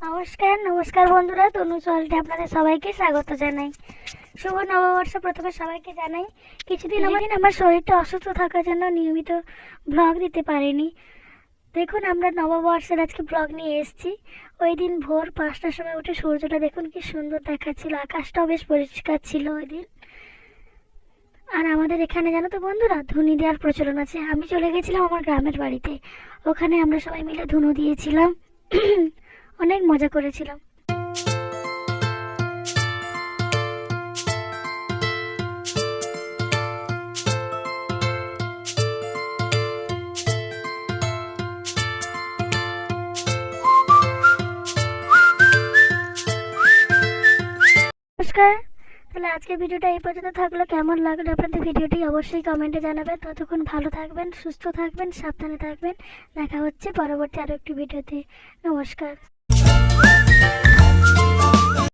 নমস্কার নমস্কার বন্ধুরা, তনু চলতে আপনাদের সবাইকে স্বাগত জানাই। শুভ নববর্ষ প্রথমে সবাইকে জানাই। কিছুদিন আমার আমার শরীরটা অসুস্থ থাকার জন্য নিয়মিত ব্লগ দিতে পারিনি। দেখুন, আমরা নববর্ষের আজকে ব্লগ নিয়ে এসেছি। ওই দিন ভোর পাঁচটার সময় উঠে সূর্যটা দেখুন কি সুন্দর দেখাচ্ছিল। আকাশটাও বেশ পরিষ্কার ছিল ওই দিন। আর আমাদের এখানে জানো তো বন্ধুরা, ধুনি দেওয়ার প্রচলন আছে। আমি চলে গেছিলাম আমার গ্রামের বাড়িতে। ওখানে আমরা সবাই মিলে ধুনো দিয়েছিলাম। অনেক মজা করেছিলাম। নমস্কার। তাহলে আজকে ভিডিওটা এই পর্যন্ত থাকল। কেমন লাগল আপনাদের ভিডিওটি অবশ্যই কমেন্টে জানাবেন। ততক্ষণ ভালো থাকবেন, সুস্থ থাকবেন, সাবধানে থাকবেন। দেখা হচ্ছে পরবর্তী আরও একটি ভিডিওতে। নমস্কার। Thank you.